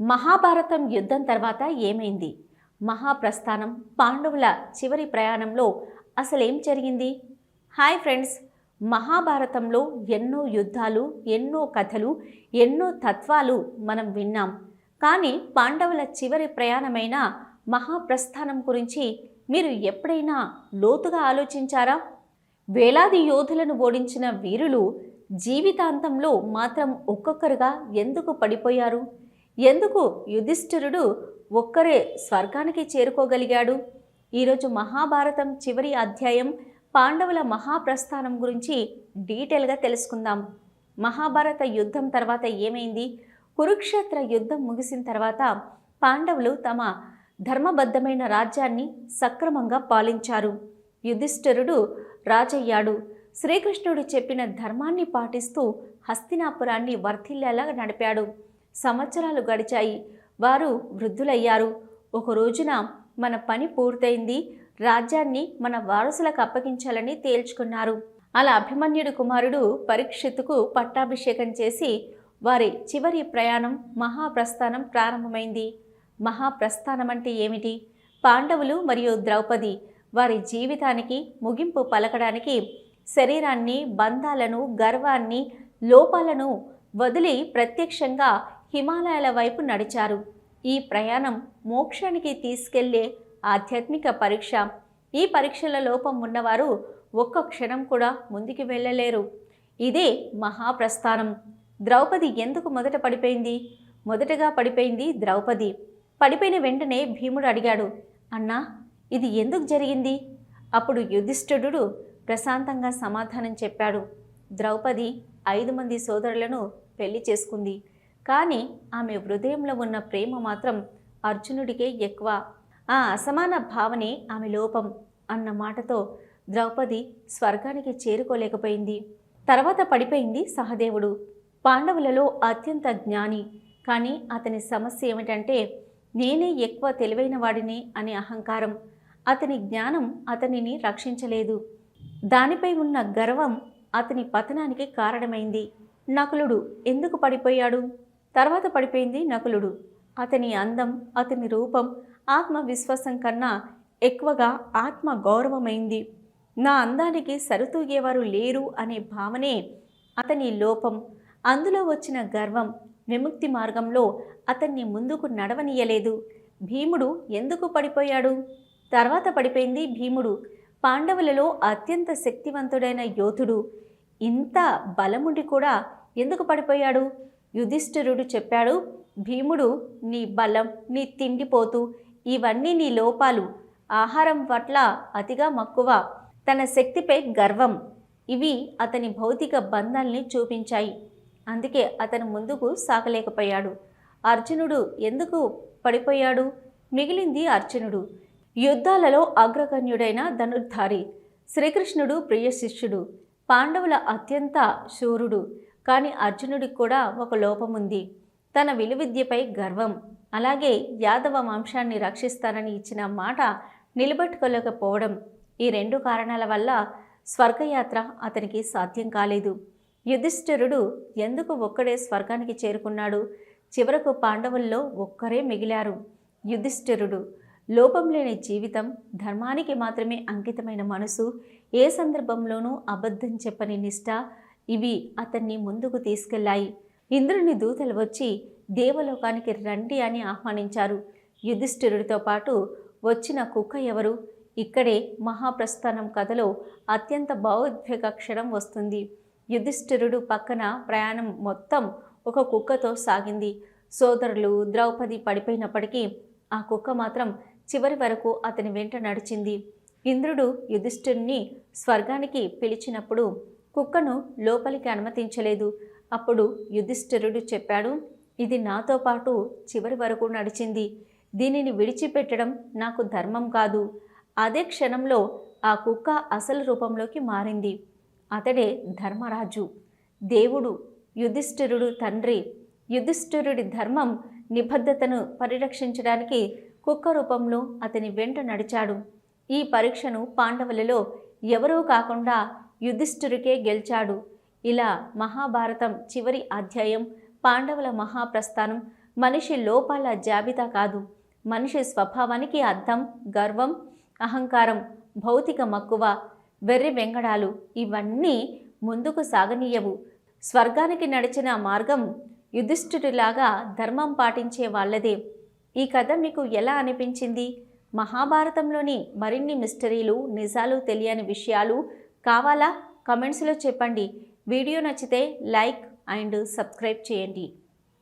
మహాభారతం యుద్ధం తర్వాత ఏమైంది? మహాప్రస్థానం పాండవుల చివరి ప్రయాణంలో అసలేం జరిగింది? హాయ్ ఫ్రెండ్స్ మహాభారతంలో ఎన్నో యుద్ధాలు ఎన్నో కథలు ఎన్నో తత్వాలు మనం విన్నాం. కానీ పాండవుల చివరి ప్రయాణమైన మహాప్రస్థానం గురించి మీరు ఎప్పుడైనా లోతుగా ఆలోచించారా? వేలాది యోధులను ఓడించిన వీరులు జీవితాంతంలో మాత్రం ఒక్కొక్కరుగా ఎందుకు పడిపోయారు? ఎందుకు యుధిష్ఠిరుడు ఒక్కరే స్వర్గానికి చేరుకోగలిగాడు? ఈరోజు మహాభారతం చివరి అధ్యాయం పాండవుల మహాప్రస్థానం గురించి డీటెయిల్గా తెలుసుకుందాం. మహాభారత యుద్ధం తర్వాత ఏమైంది? కురుక్షేత్ర యుద్ధం ముగిసిన తర్వాత పాండవులు తమ ధర్మబద్ధమైన రాజ్యాన్ని సక్రమంగా పాలించారు. యుధిష్ఠిరుడు రాజయ్యాడు. శ్రీకృష్ణుడు చెప్పిన ధర్మాన్ని పాటిస్తూ హస్తినాపురాన్ని వర్ధిల్లేలా నడిపాడు. సంవత్సరాలు గడిచాయి. వారు వృద్ధులయ్యారు. ఒక రోజున మన పని పూర్తయింది. రాజ్యాన్ని మన వారసులకు అప్పగించాలని తేల్చుకున్నారు. అలా అభిమన్యుడి కుమారుడు పరీక్షిత్తుకు పట్టాభిషేకం చేసి వారి చివరి ప్రయాణం మహాప్రస్థానం ప్రారంభమైంది. మహాప్రస్థానం అంటే ఏమిటి? పాండవులు మరియు ద్రౌపది వారి జీవితానికి ముగింపు పలకడానికి శరీరాన్ని బంధాలను గర్వాన్ని లోపాలను వదిలి ప్రత్యక్షంగా హిమాలయాల వైపు నడిచారు. ఈ ప్రయాణం మోక్షానికి తీసుకెళ్ళే ఆధ్యాత్మిక పరీక్ష. ఈ పరీక్షల లోపం ఉన్నవారు ఒక్క క్షణం కూడా ముందుకు వెళ్ళలేరు. ఇదే మహాప్రస్థానం. ద్రౌపది ఎందుకు మొదట పడిపోయింది? మొదటగా పడిపోయింది ద్రౌపది. పడిపోయిన వెంటనే భీముడు అడిగాడు అన్నా ఇది ఎందుకు జరిగింది? అప్పుడు యుధిష్ఠుడు ప్రశాంతంగా సమాధానం చెప్పాడు. ద్రౌపది ఐదు మంది సోదరులను పెళ్ళి చేసుకుంది. కానీ ఆమె హృదయంలో ఉన్న ప్రేమ మాత్రం అర్జునుడికే ఎక్కువ. ఆ అసమాన భావనే ఆమె లోపం అన్న మాటతో ద్రౌపది స్వర్గానికి చేరుకోలేకపోయింది. తర్వాత పడిపోయింది సహదేవుడు. పాండవులలో అత్యంత జ్ఞాని. కానీ అతని సమస్య ఏమిటంటే నేనే ఎక్కువ తెలివైన వాడిని అనే అహంకారం. అతని జ్ఞానం అతనిని రక్షించలేదు. దానిపై ఉన్న గర్వం అతని పతనానికి కారణమైంది. నకులుడు ఎందుకు పడిపోయాడు? తర్వాత పడిపోయింది నకులుడు. అతని అందం అతని రూపం ఆత్మవిశ్వాసం కన్నా ఎక్కువగా ఆత్మ గౌరవమైంది నా అందానికి సరితూగేవారు లేరు అనే భావనే అతని లోపం. అందులో వచ్చిన గర్వం విముక్తి మార్గంలో అతన్ని ముందుకు నడవనీయలేదు. భీముడు ఎందుకు పడిపోయాడు? తర్వాత పడిపోయింది భీముడు. పాండవులలో అత్యంత శక్తివంతుడైన యోధుడు. ఇంత బలముండి కూడా ఎందుకు పడిపోయాడు? యుధిష్ఠిరుడు చెప్పాడు భీముడు నీ బలం నీ తిండిపోతూ ఇవన్నీ నీ లోపాలు. ఆహారం పట్ల అతిగా మక్కువ. తన శక్తిపై గర్వం. ఇవి అతని భౌతిక బంధాల్ని చూపించాయి. అందుకే అతను ముందుకు సాగలేకపోయాడు. అర్జునుడు ఎందుకు పడిపోయాడు? మిగిలింది అర్జునుడు. యుద్ధాలలో అగ్రగణ్యుడైన ధనుర్ధారి. శ్రీకృష్ణుడు ప్రియ శిష్యుడు. పాండవుల అత్యంత శూరుడు. కానీ అర్జునుడికి కూడా ఒక లోపం ఉంది. తన విలువిద్యపై గర్వం. అలాగే యాదవ వంశాన్ని రక్షిస్తానని ఇచ్చిన మాట నిలబెట్టుకోలేకపోవడం ఈ రెండు కారణాల వల్ల స్వర్గయాత్ర అతనికి సాధ్యం కాలేదు. యుధిష్ఠిరుడు ఎందుకు ఒక్కడే స్వర్గానికి చేరుకున్నాడు? చివరకు పాండవుల్లో ఒక్కరే మిగిలారు. యుధిష్ఠిరుడు లోపం లేని జీవితం ధర్మానికి మాత్రమే అంకితమైన మనసు ఏ సందర్భంలోనూ అబద్ధం చెప్పని నిష్ఠ ఇవి అతన్ని ముందుకు తీసుకెళ్ళాయి ఇంద్రుని దూతలు వచ్చి దేవలోకానికి రండి అని ఆహ్వానించారు. యుధిష్ఠిరుడితో పాటు వచ్చిన కుక్క ఎవరు? ఇక్కడే మహాప్రస్థానం కథలో అత్యంత భావోద్వేగ క్షణం వస్తుంది. యుధిష్ఠిరుడు పక్కన ప్రయాణం మొత్తం ఒక కుక్కతో సాగింది. సోదరులు ద్రౌపది పడిపోయినప్పటికీ ఆ కుక్క మాత్రం చివరి వరకు అతని వెంట నడిచింది. ఇంద్రుడు యుధిష్ఠిరుని స్వర్గానికి పిలిచినప్పుడు కుక్కను లోపలికి అనుమతించలేదు. అప్పుడు యుధిష్ఠిరుడు చెప్పాడు ఇది నాతో పాటు చివరి వరకు నడిచింది. దీనిని విడిచిపెట్టడం నాకు ధర్మం కాదు. అదే క్షణంలో ఆ కుక్క అసలు రూపంలోకి మారింది. అతడే ధర్మరాజు. దేవుడు యుధిష్ఠిరుడు తండ్రి. యుధిష్ఠిరుడి ధర్మం నిబద్ధతను పరిరక్షించడానికి కుక్క రూపంలో అతని వెంట నడిచాడు. ఈ పరీక్షను పాండవులలో ఎవరూ కాకుండా యుధిష్ఠురికే గెలిచాడు. ఇలా మహాభారతం చివరి అధ్యాయం పాండవుల మహాప్రస్థానం మనిషి లోపాల జాబితా కాదు. మనిషి స్వభావానికి అర్థం గర్వం అహంకారం భౌతిక మక్కువ వెర్రి వెంగడాలు ఇవన్నీ ముందుకు సాగనీయవు. స్వర్గానికి నడిచిన మార్గం యుధిష్ఠుడిలాగా ధర్మం పాటించే వాళ్ళదే. ఈ కథ మీకు ఎలా అనిపించింది? మహాభారతంలోని మరిన్ని మిస్టరీలు నిజాలు తెలియని విషయాలు కావాలా? కమెంట్స్లో చెప్పండి. వీడియో నచ్చితే లైక్ అండ్ సబ్స్క్రైబ్ చేయండి.